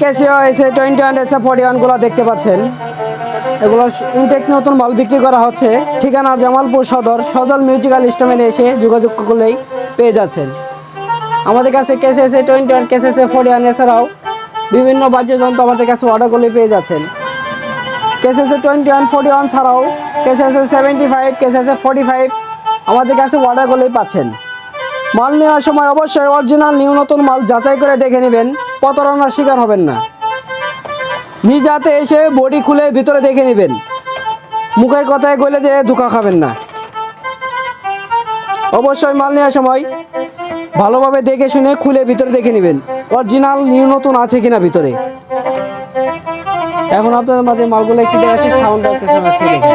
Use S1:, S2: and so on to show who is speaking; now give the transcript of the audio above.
S1: Casio এসে twenty one এসে forty ওয়ানগুলো দেখতে পাচ্ছেন। এগুলো ইনটেক নতুন মাল বিক্রি করা হচ্ছে। ঠিকানা জামালপুর সদর, সজল মিউজিক্যাল ইনস্ট্রুমেন্টে এসে যোগাযোগ করলেই পেয়ে যাচ্ছেন। আমাদের কাছে কেসে এসে টোয়েন্টি ওয়ান কেসে এসে ফোর্টি ওয়ান এছাড়াও বিভিন্ন বাদ্যযন্ত্র আমাদের কাছে অর্ডার করলে পেয়ে যাচ্ছেন। কেসে এসে টোয়েন্টি ওয়ান ফোর্টি ওয়ান ছাড়াও কেসে এসে সেভেন্টি ফাইভ কেসে এসে ফোর্টি ফাইভ আমাদের কাছে অর্ডার করলেই পাচ্ছেন। মাল নেওয়ার সময় অবশ্যই অরিজিনাল নিউ নতুন মাল যাচাই করে দেখে নেবেন। প্রতারণার শিকার হবেন না। নিজ হাতে এসে বডি খুলে ভিতরে দেখে নেবেন। মুখের কথায় গলে যে ধোকা খাবেন না। অবশ্যই মাল নেওয়ার সময় ভালোভাবে দেখে শুনে খুলে ভিতরে দেখে নেবেন অরিজিনাল নিউ নতুন আছে কিনা ভিতরে। এখন আপনাদের মাঝে মালগুলো একটু দেখাচ্ছি সাউন্ড আছে দেখেন